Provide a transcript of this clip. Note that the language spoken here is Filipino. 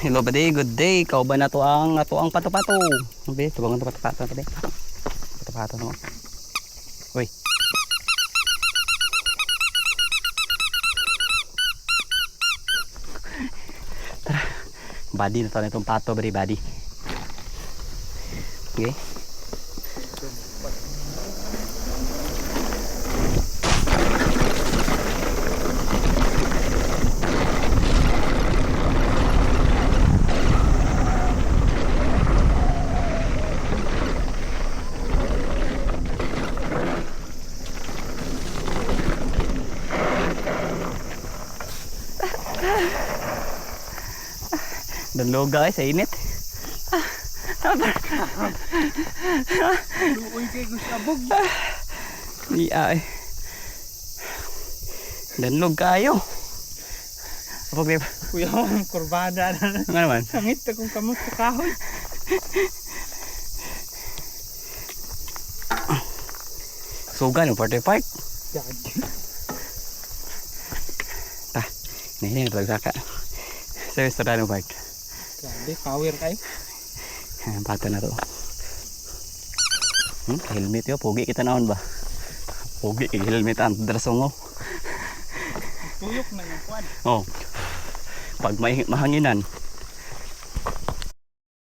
Hello buddy, good day. Kau ba na to ang ato ang pato-pato? Sabi, tubangan to pato-pato buddy. Pato-pato no. Uy. Tara. Body na to na itong pato buddy, body. Okay. Danlog guys, sa init. Luoy kay gusabog. Di ay. Danlog kayo. Apa ba? Kuya, ang kurbada na. Ano naman? Sangit akong kamot sa kahoy. Sugan yung party park. Jadi. Sa restaurant park. Jadi, power kayo. Ang pato na to. Hmm, helmet yo, pogi kita naon ba? Pogi kay helmet ang drasongo. Tuyok na yung kwan. Oh. Pag may mahanginan,